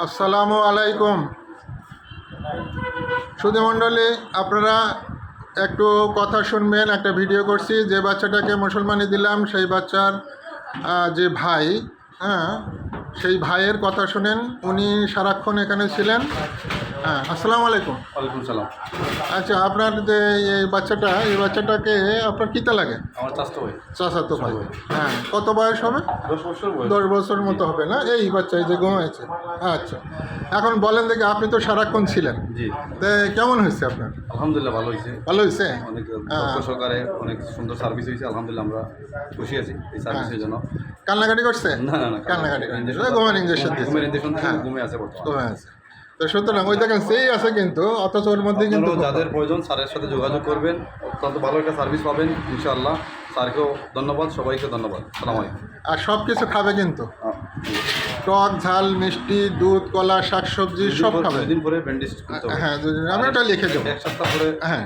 আসসালামু আলাইকুম। সুধীমণ্ডলী, আপনারা একটু কথা শুনবেন, একটা ভিডিও করছি। যে বাচ্চাটাকে মুসলমানি দিলাম, সেই বাচ্চার যে ভাই হ্যাঁ সেই ভাইয়ের কথা শুনেন। উনি সারাক্ষণ এখানে ছিলেন। হ্যাঁ আসসালামু আলাইকুম। ওয়ালাইকুম সালাম। আচ্ছা আপনার যে এই বাচ্চাটা এই বাচ্চাটাকে আপনার কিতা লাগে? আমার চাষটা ভাই। চাচাতো ভাই। হ্যাঁ কত বয়স হবে? দশ বছর দশ বছর মতো হবে না? এই বাচ্চা এই যে ঘুমাইছে। আচ্ছা এখন বলেন দেখি আপনি তো সারাক্ষণ ছিলেন। জি। তো কেমন হয়েছে আপনার? আলহামদুলিল্লাহ ভালো হয়েছে। ভালো হয়েছে? অনেক হ্যাঁ। যত্ন অনেক সুন্দর সার্ভিস হয়েছে। আলহামদুলিল্লাহ আমরা খুশি আছি এই সার্ভিসের জন্য। কান্নাকাটি করছে? না না না কান্নাকাটি ঘুমের ইঞ্জেকশন ঘুমের ইঞ্জেকশন হ্যাঁ। ঘুমে আছে ঘুমে আছে। তো সুতরাং ওই দেখেন সেই আছে কিন্তু অথচ ওর মধ্যে কিন্তু যাদের প্রয়োজন স্যারের সাথে যোগাযোগ করবেন অত্যন্ত ভালো একটা সার্ভিস পাবেন ইনশাআল্লাহ। স্যারকেও ধন্যবাদ সবাইকে ধন্যবাদ। সালাম আলাইকুম। আর সব কিছু খাবে কিন্তু। টক ঝাল মিষ্টি দুধ কলা শাকসবজি সব খাবে। দুদিন পরে ব্যান্ডেজ হ্যাঁ দুদিন আমি ওটা লিখে দেবো। এক সপ্তাহ পরে হ্যাঁ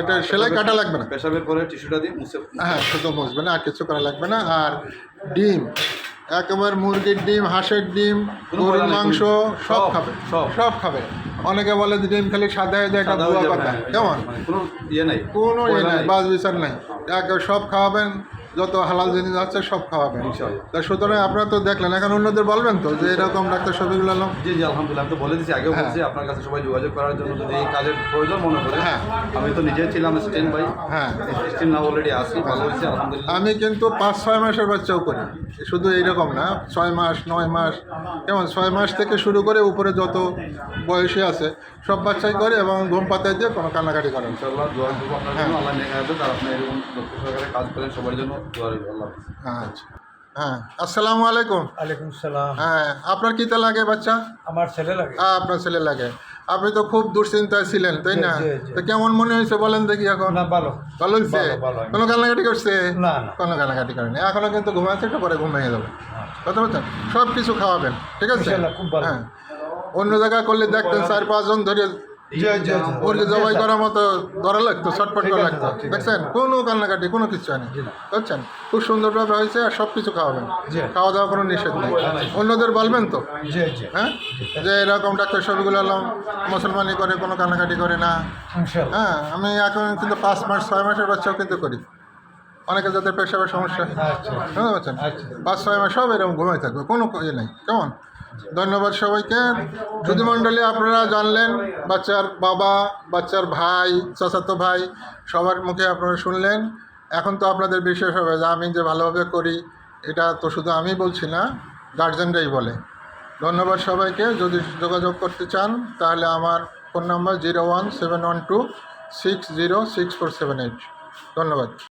এটা সেলাই কাটা লাগবে না। পেশাবের পরে টিস্যুটা দিয়ে মুছে হ্যাঁ শুধু মুছবে না আর কিছু করা লাগবে না। আর ডিম। একেবারে মুরগির ডিম হাঁসের ডিম গরুর মাংস সব খাবে সব। খাবে অনেকে বলে যে ডিম খালি সাদা হয়ে যায় এটা হয়ে কথা কেমন মানে কোনো ইয়ে নাই কোনো ইয়ে নাই নাই। বাস বিচার নাই একে সব খাওয়াবেন যত হালাল জিনিস আছে সব খাওয়াবেন। তা সুতরাং আপনারা তো দেখলেন এখন অন্যদের বলবেন তো যে এরকম ডাক্তার শফিকুল আলম জি জি আলহামদুলিল্লাহ আমি তো বলে দিচ্ছি আগেও হ্যাঁ। বলছি আপনার কাছে সবাই যোগাযোগ করার জন্য যদি এই কাজের প্রয়োজন মনে করে হ্যাঁ। আমি তো নিজে ছিলাম স্টেন ভাই হ্যাঁ স্টেন না অলরেডি আসি ভালো হয়েছে আলহামদুলিল্লাহ আমি কিন্তু পাঁচ ছয় মাসের বাচ্চাও করি শুধু এইরকম না ছয় মাস নয় মাস যেমন ছয় মাস থেকে শুরু করে উপরে যত বয়সী আছে সব বাচ্চাই করে এবং ঘুম পাতায় দিয়ে কোনো কান্নাকাটি করেন ইনশাআল্লাহ দোয়া করব আপনার হ্যাঁ। জন্য আল্লাহ নেক হায়াত আর আপনি এরকম সহকারে কাজ করেন সবার জন্য আচ্ছা হ্যাঁ আসসালামু আলাইকুম। ওয়ালাইকুম সালাম। হ্যাঁ আপনার কীতে লাগে বাচ্চা? আমার ছেলে লাগে। আহ, আপনার ছেলে লাগে। আপনি তো খুব দুশ্চিন্তায় ছিলেন তাই না। তো কেমন মনে হয়েছে বলেন দেখি এখন? না ভালো। ভালো হয়েছে। কোনো কান্নাকাটি করছে? না না। কোনো কান্নাকাটি করেনি। এখনও কিন্তু ঘুমাচ্ছে একটু পরে ঘুমিয়ে যাবে। আচ্ছা। কথা বলছেন? সব কিছু খাওয়াবেন ঠিক আছে? খুব ভালো। হ্যাঁ। অন্য জায়গায় করলে দেখতেন চার পাঁচজন ধরে জি। জবাই করার মতো ধরা লাগতো ছটপট করা লাগতো। দেখছেন? কোনো কান্নাকাটি কোনো কিছু হয়নি। বুঝছেন? খুব সুন্দরভাবে হয়েছে আর সব কিছু খাওয়াবেন। খাওয়া দাওয়া কোনো নিষেধ নেই। অন্যদের বলবেন তো? হ্যাঁ? যে এরকম ডাক্তার শফিকুল আলম মুসলমানি করে কোনো কান্নাকাটি করে না। হ্যাঁ আমি এখন কিন্তু পাঁচ মাস ছয় মাসের বাচ্চাও কিন্তু করি। অনেকে যাদের পেশাবের সমস্যা। আচ্ছা। বুঝতে পারছেন? আচ্ছা। পাঁচ ছয় মাস সব এরকম ঘুমাই থাকবে কোনো ইয়ে নেই। কেমন? ধন্যবাদ সবাইকে। মণ্ডলী আপনারা জানলেন, বাচ্চার বাবা, বাচ্চার ভাই, চাচাতো ভাই, সবার মুখে আপনারা শুনলেন, এখন তো আপনাদের বিশ্বাস হবে যে আমি যে ভালোভাবে করি, এটা তো শুধু আমি বলছি না, গার্জেনরাই বলে। ধন্যবাদ সবাইকে। যদি যোগাযোগ করতে চান, তাহলে আমার phone number zero one seven one two six zero six four seven eight. ধন্যবাদ।